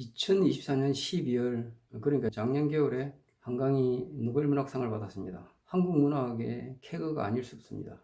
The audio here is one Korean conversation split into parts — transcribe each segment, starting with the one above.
2024년 12월 그러니까 작년 겨울에 한강이 노벨 문학상을 받았습니다. 한국 문학의 쾌거가 아닐 수 없습니다.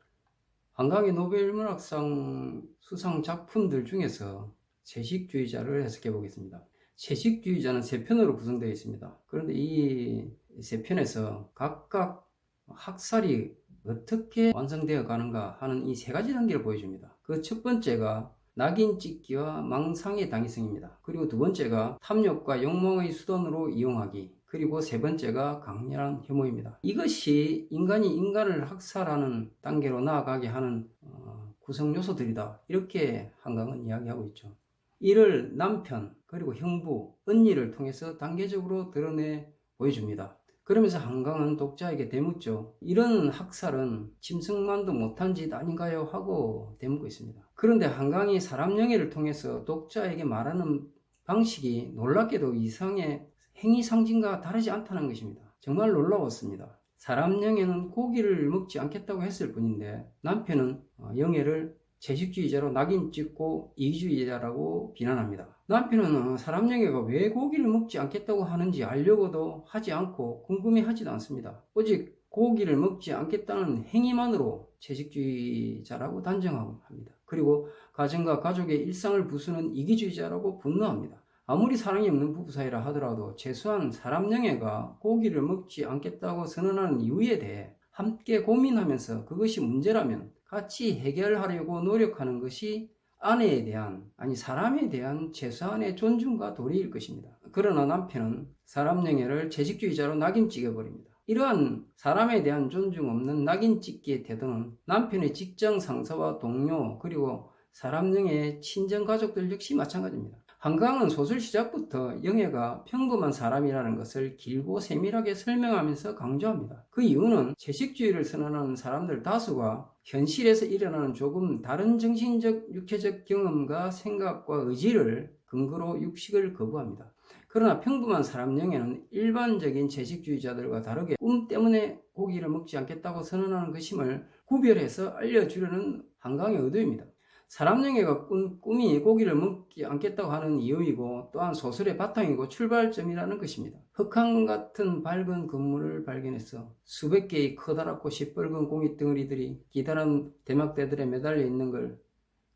한강의 노벨 문학상 수상 작품들 중에서 채식주의자를 해석해 보겠습니다. 채식주의자는 세 편으로 구성되어 있습니다. 그런데 이 세 편에서 각각 학살이 어떻게 완성되어 가는가 하는 이 세 가지 단계를 보여줍니다. 그 첫 번째가 낙인 찍기와 망상의 당위성입니다. 그리고 두 번째가 탐욕과 욕망의 수단으로 이용하기. 그리고 세 번째가 강렬한 혐오입니다. 이것이 인간이 인간을 학살하는 단계로 나아가게 하는 어, 구성 요소들이다. 이렇게 한강은 이야기하고 있죠. 이를 남편, 그리고 형부, 언니를 통해서 단계적으로 드러내 보여줍니다. 그러면서 한강은 독자에게 대묻죠. 이런 학살은 짐승만도 못한 짓 아닌가요? 하고 대묻고 있습니다. 그런데 한강이 사람 영예를 통해서 독자에게 말하는 방식이 놀랍게도 이상의 행위 상징과 다르지 않다는 것입니다. 정말 놀라웠습니다. 사람 영예는 고기를 먹지 않겠다고 했을 뿐인데 남편은 어, 영예를 채식주의자로 낙인 찍고 이기주의자라고 비난합니다. 남편은 어, 사람 영예가 왜 고기를 먹지 않겠다고 하는지 알려고도 하지 않고 궁금해하지도 않습니다. 오직 고기를 먹지 않겠다는 행위만으로 채식주의자라고 단정하고 합니다. 그리고 가정과 가족의 일상을 부수는 이기주의자라고 분노합니다. 아무리 사랑이 없는 부부 사이라 하더라도 최소한 사람 영예가 고기를 먹지 않겠다고 선언하는 이유에 대해 함께 고민하면서 그것이 문제라면 같이 해결하려고 노력하는 것이 아내에 대한 아니 사람에 대한 최소한의 존중과 도리일 것입니다. 그러나 남편은 사람 영예를 채식주의자로 낙인 찍어버립니다. 이러한 사람에 대한 존중 없는 낙인 찍기의 태도는 남편의 직장 상사와 동료 그리고 사람 영예의 친정 가족들 역시 마찬가지입니다. 한강은 소설 시작부터 영예가 평범한 사람이라는 것을 길고 세밀하게 설명하면서 강조합니다. 그 이유는 채식주의를 선언하는 사람들 다수가 현실에서 일어나는 조금 다른 정신적, 육체적 경험과 생각과 의지를 근거로 육식을 거부합니다. 그러나 평범한 사람 영예는 일반적인 채식주의자들과 다르게 꿈 때문에 고기를 먹지 않겠다고 선언하는 것임을 구별해서 알려주려는 한강의 의도입니다. 사람 영예가 꾼 꿈이 고기를 먹지 않겠다고 하는 이유이고 또한 소설의 바탕이고 출발점이라는 것입니다. 흑항 같은 밝은 건물을 발견해서 수백 개의 커다랗고 시뻘건 고기 덩어리들이 기다란 대막대들에 매달려 있는 걸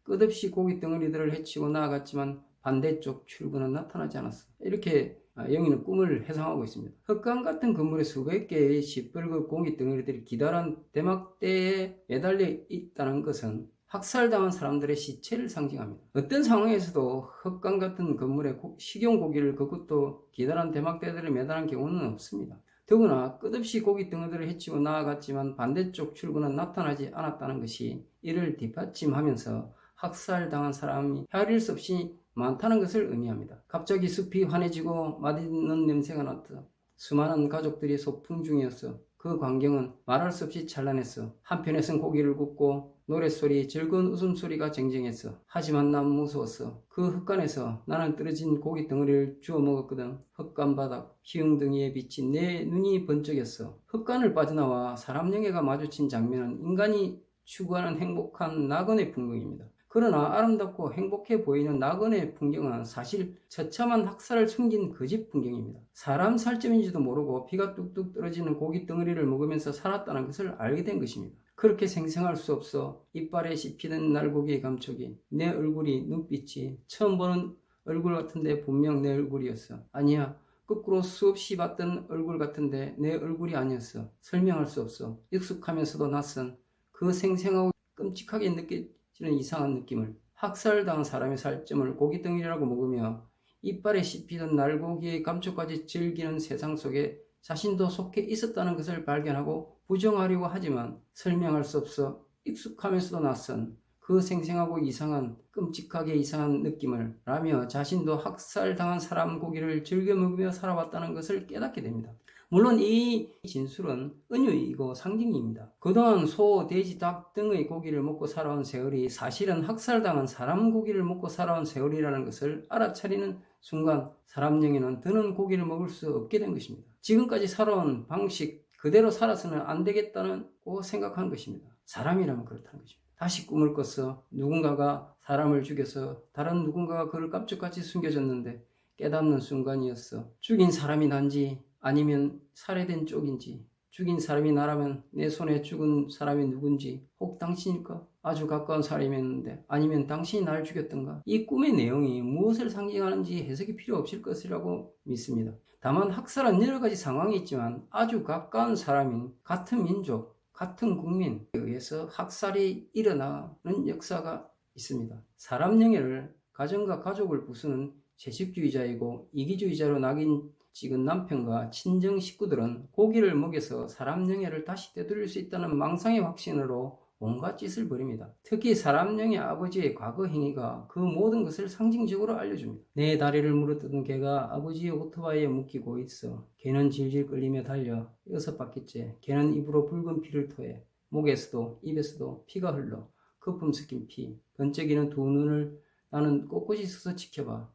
끝없이 고기 덩어리들을 해치고 나아갔지만 반대쪽 출구는 나타나지 않았어. 이렇게 영희는 꿈을 해상하고 있습니다. 흑강 같은 건물에 수백 개의 시뻘건 고기 덩어리들이 기다란 대막대에 매달려 있다는 것은 학살당한 사람들의 시체를 상징합니다. 어떤 상황에서도 흑강 같은 건물에 식용 고기를 그것도 기다란 대막대들을 매달한 경우는 없습니다. 더구나 끝없이 고기 덩어리를 해치고 나아갔지만 반대쪽 출구는 나타나지 않았다는 것이 이를 뒷받침하면서 학살당한 사람이 헤아릴 수 없이 많다는 것을 의미합니다. 갑자기 숲이 환해지고 맛있는 냄새가 났다. 수많은 가족들이 소풍 중이었어. 그 광경은 말할 수 없이 찬란했어. 한편에선 고기를 굽고 노랫소리, 즐거운 웃음소리가 쟁쟁했어. 하지만 난 무서웠어. 그 흙간에서 나는 떨어진 고기 덩어리를 주워 먹었거든. 흙간 바닥, 기웅등이에 비친 내 눈이 번쩍였어. 흙간을 빠져나와 사람 영예가 마주친 장면은 인간이 추구하는 행복한 낙원의 풍경입니다. 그러나 아름답고 행복해 보이는 낙원의 풍경은 사실 처참한 학살을 숨긴 거짓 풍경입니다. 사람 살점인지도 모르고 피가 뚝뚝 떨어지는 고기 덩어리를 먹으면서 살았다는 것을 알게 된 것입니다. 그렇게 생생할 수 없어 이빨에 씹히는 날고기의 감촉이 내 얼굴이 눈빛이 처음 보는 얼굴 같은데 분명 내 얼굴이었어. 아니야. 거꾸로 수없이 봤던 얼굴 같은데 내 얼굴이 아니었어. 설명할 수 없어. 익숙하면서도 낯선 그 생생하고 끔찍하게 느껴 지는 이상한 느낌을 학살당한 사람의 살점을 고기덩이라고 먹으며 이빨에 씹히던 날고기의 감촉까지 즐기는 세상 속에 자신도 속해 있었다는 것을 발견하고 부정하려고 하지만 설명할 수 없어 익숙하면서도 낯선 그 생생하고 이상한 끔찍하게 이상한 느낌을 라며 자신도 학살당한 사람 고기를 즐겨 먹으며 살아왔다는 것을 깨닫게 됩니다. 물론 이 진술은 은유이고 상징입니다. 그동안 소, 돼지, 닭 등의 고기를 먹고 살아온 세월이 사실은 학살당한 사람 고기를 먹고 살아온 세월이라는 것을 알아차리는 순간 사람 영에는 더는 고기를 먹을 수 없게 된 것입니다. 지금까지 살아온 방식 그대로 살아서는 안 되겠다고 생각한 것입니다. 사람이라면 그렇다는 것입니다. 다시 꿈을 꿨어 누군가가 사람을 죽여서 다른 누군가가 그를 깜짝같이 숨겨졌는데 깨닫는 순간이었어. 죽인 사람이 난지 아니면 살해된 쪽인지 죽인 사람이 나라면 내 손에 죽은 사람이 누군지 혹 당신일까? 아주 가까운 사람이었는데 아니면 당신이 날 죽였던가? 이 꿈의 내용이 무엇을 상징하는지 해석이 필요 없을 것이라고 믿습니다. 다만 학살은 여러 가지 상황이 있지만 아주 가까운 사람인 같은 민족, 같은 국민에 의해서 학살이 일어나는 역사가 있습니다. 사람 영예를 가정과 가족을 부수는 채식주의자이고 이기주의자로 낙인 찍은 남편과 친정 식구들은 고기를 먹여서 사람 영예를 다시 되돌릴 수 있다는 망상의 확신으로 온갖 짓을 벌입니다. 특히 사람 영예 아버지의 과거 행위가 그 모든 것을 상징적으로 알려줍니다. 내 다리를 물어뜯은 개가 아버지의 오토바이에 묶이고 있어. 개는 질질 끌리며 달려 여섯 바퀴째. 개는 입으로 붉은 피를 토해. 목에서도 입에서도 피가 흘러. 거품 섞인 피. 번쩍이는 두 눈을 나는 꼿꼿이 서서 지켜봐.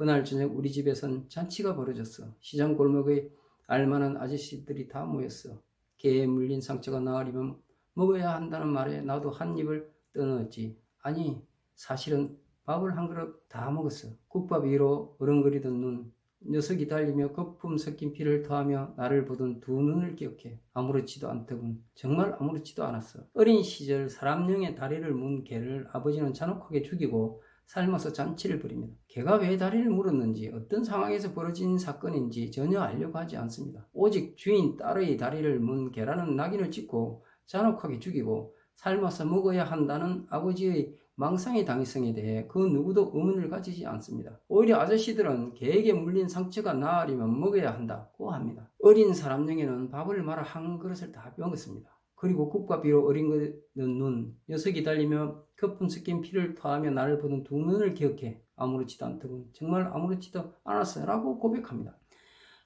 그날 저녁 우리 집에선 잔치가 벌어졌어. 시장 골목의 알만한 아저씨들이 다 모였어. 개에 물린 상처가 나으려면 먹어야 한다는 말에 나도 한 입을 떠넣었지. 아니, 사실은 밥을 한 그릇 다 먹었어. 국밥 위로 어른거리던 눈, 녀석이 달리며 거품 섞인 피를 토하며 나를 보던 두 눈을 기억해. 아무렇지도 않더군. 정말 아무렇지도 않았어. 어린 시절 사람령의 다리를 문 개를 아버지는 잔혹하게 죽이고 삶아서 잔치를 벌입니다. 개가 왜 다리를 물었는지 어떤 상황에서 벌어진 사건인지 전혀 알려고 하지 않습니다. 오직 주인 딸의 다리를 문 개라는 낙인을 찍고 잔혹하게 죽이고 삶아서 먹어야 한다는 아버지의 망상의 당위성에 대해 그 누구도 의문을 가지지 않습니다. 오히려 아저씨들은 개에게 물린 상처가 나으려면 먹어야 한다고 합니다. 어린 사람령에는 밥을 말아 한 그릇을 다 먹었습니다. 그리고 국과 비로 어린 거는 눈, 녀석이 달리며 거품 섞인 피를 토하며 나를 보던 두 눈을 기억해 아무렇지도 않더군. 정말 아무렇지도 않았어 라고 고백합니다.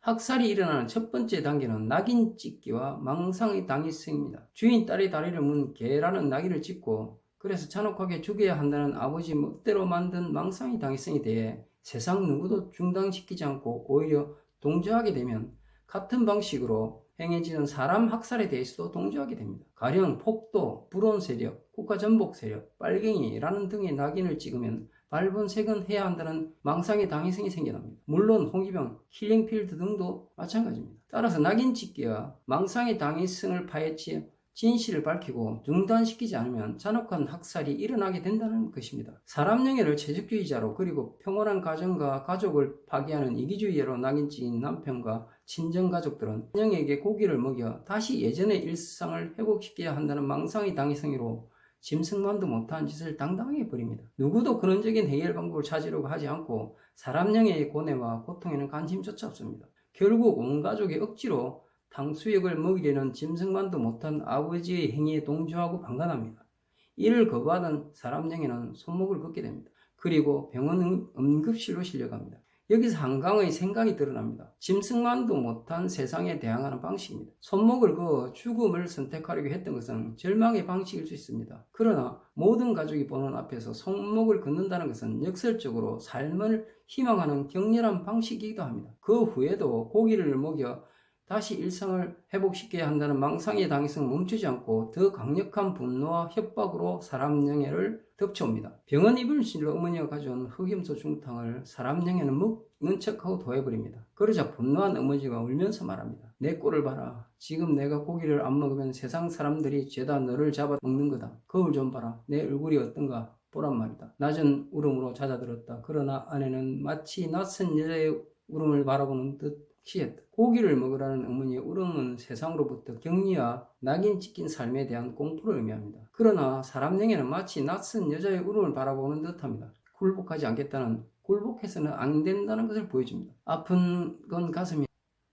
학살이 일어나는 첫 번째 단계는 낙인 찍기와 망상의 당위성입니다. 주인 딸의 다리를 문 개라는 낙인을 찍고 그래서 잔혹하게 죽여야 한다는 아버지 멋대로 만든 망상의 당위성에 대해 세상 누구도 중단시키지 않고 오히려 동조하게 되면 같은 방식으로 행해지는 사람 학살에 대해서도 동조하게 됩니다. 가령 폭도, 불온 세력, 국가 전복 세력, 빨갱이라는 등의 낙인을 찍으면 발본색은 해야 한다는 망상의 당위성이 생겨납니다. 물론 홍위병, 킬링필드 등도 마찬가지입니다. 따라서 낙인 찍기와 망상의 당위성을 파헤치 진실을 밝히고 중단시키지 않으면 잔혹한 학살이 일어나게 된다는 것입니다. 사람 영예를 채식주의자로 그리고 평온한 가정과 가족을 파괴하는 이기주의로 낙인 찍인 남편과 친정 가족들은 영에게 고기를 먹여 다시 예전의 일상을 회복시켜야 한다는 망상의 당위성으로 짐승만도 못한 짓을 당당하게 벌입니다. 누구도 근원적인 해결 방법을 찾으려고 하지 않고 사람 영예의 고뇌와 고통에는 관심조차 없습니다. 결국 온 가족이 억지로 탕수육을 먹이려는 짐승만도 못한 아버지의 행위에 동조하고 방관합니다. 이를 거부하던 사람 영에는 손목을 긋게 됩니다. 그리고 병원 응급실로 실려갑니다. 여기서 한강의 생각이 드러납니다. 짐승만도 못한 세상에 대항하는 방식입니다. 손목을 그어 죽음을 선택하려고 했던 것은 절망의 방식일 수 있습니다. 그러나 모든 가족이 보는 앞에서 손목을 긋는다는 것은 역설적으로 삶을 희망하는 격렬한 방식이기도 합니다. 그 후에도 고기를 먹여 다시 일상을 회복시켜야 한다는 망상의 당위성을 멈추지 않고 더 강력한 분노와 협박으로 사람 영예를 덮쳐옵니다. 병원 이불실로 어머니가 가져온 흑염소 중탕을 사람 영예는 먹는 척하고 도해버립니다. 그러자 분노한 어머니가 울면서 말합니다. 내 꼴을 봐라. 지금 내가 고기를 안 먹으면 세상 사람들이 죄다 너를 잡아 먹는 거다. 거울 좀 봐라. 내 얼굴이 어떤가 보란 말이다. 낮은 울음으로 잦아들었다. 그러나 아내는 마치 낯선 여자의 울음을 바라보는 듯 시했다. 고기를 먹으라는 어머니의 울음은 세상으로부터 격리와 낙인 찍힌 삶에 대한 공포를 의미합니다. 그러나 사람 영에는 마치 낯선 여자의 울음을 바라보는 듯합니다. 굴복하지 않겠다는 굴복해서는 안 된다는 것을 보여줍니다. 아픈 건 가슴이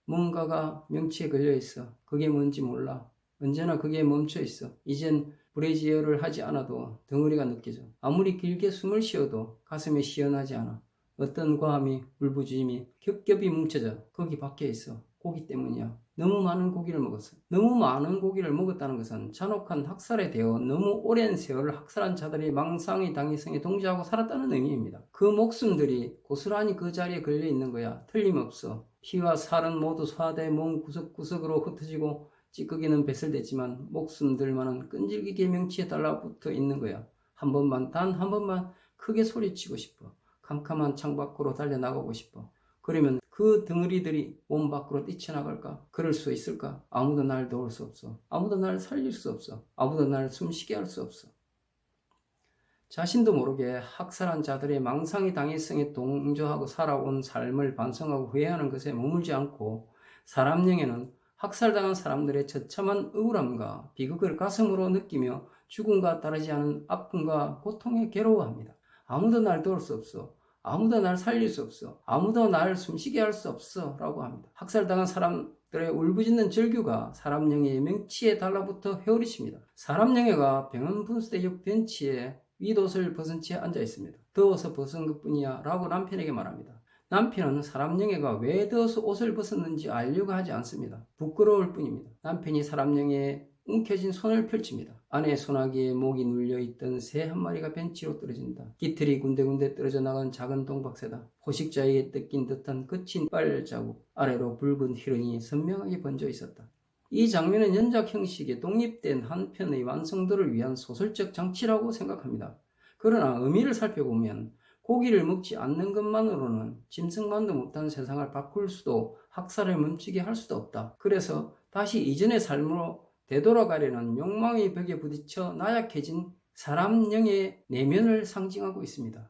뭔가가 명치에 걸려 있어. 그게 뭔지 몰라. 언제나 그게 멈춰 있어. 이젠 브레지어를 하지 않아도 덩어리가 느껴져. 아무리 길게 숨을 쉬어도 가슴이 시원하지 않아. 어떤 과함이 울부짖음이 겹겹이 뭉쳐져 거기 밖에 있어 고기 때문이야. 너무 많은 고기를 먹었어. 너무 많은 고기를 먹었다는 것은 잔혹한 학살에 대어 너무 오랜 세월을 학살한 자들이 망상의 당위성에 동조하고 살았다는 의미입니다. 그 목숨들이 고스란히 그 자리에 걸려 있는 거야. 틀림없어. 피와 살은 모두 소화돼 몸 구석구석으로 흩어지고 찌꺼기는 배설됐지만 목숨들만은 끈질기게 명치에 달라붙어 있는 거야. 한 번만 단 한 번만 크게 소리치고 싶어 캄캄한 창밖으로 달려나가고 싶어. 그러면 그 덩어리들이 몸 밖으로 뛰쳐나갈까? 그럴 수 있을까? 아무도 날 도울 수 없어. 아무도 날 살릴 수 없어. 아무도 날 숨쉬게 할 수 없어. 자신도 모르게 학살한 자들의 망상의 당위성에 동조하고 살아온 삶을 반성하고 후회하는 것에 머물지 않고 사람 영에는 학살당한 사람들의 처참한 억울함과 비극을 가슴으로 느끼며 죽음과 다르지 않은 아픔과 고통에 괴로워합니다. 아무도 날 도울 수 없어. 아무도 날 살릴 수 없어. 아무도 날 숨쉬게 할 수 없어. 라고 합니다. 학살당한 사람들의 울부짖는 절규가 사람 영의 명치에 달라붙어 헤어리칩니다. 사람 영예가 병원 분수대역 벤치에 윗옷을 벗은 채 앉아 있습니다. 더워서 벗은 것 뿐이야. 라고 남편에게 말합니다. 남편은 사람 영예가 왜 더워서 옷을 벗었는지 알려고 하지 않습니다. 부끄러울 뿐입니다. 남편이 사람 영예에 움켜진 손을 펼칩니다. 아내 소나기에 목이 눌려있던 새 한 마리가 벤치로 떨어진다. 깃털이 군데군데 떨어져 나간 작은 동박새다. 포식자에게 뜯긴 듯한 거친 빨자국 아래로 붉은 희런이 선명하게 번져 있었다. 이 장면은 연작 형식의 독립된 한 편의 완성도를 위한 소설적 장치라고 생각합니다. 그러나 의미를 살펴보면 고기를 먹지 않는 것만으로는 짐승만도 못한 세상을 바꿀 수도 학살을 멈추게 할 수도 없다. 그래서 다시 이전의 삶으로 되돌아가려는 욕망의 벽에 부딪혀 나약해진 사람 영의 내면을 상징하고 있습니다.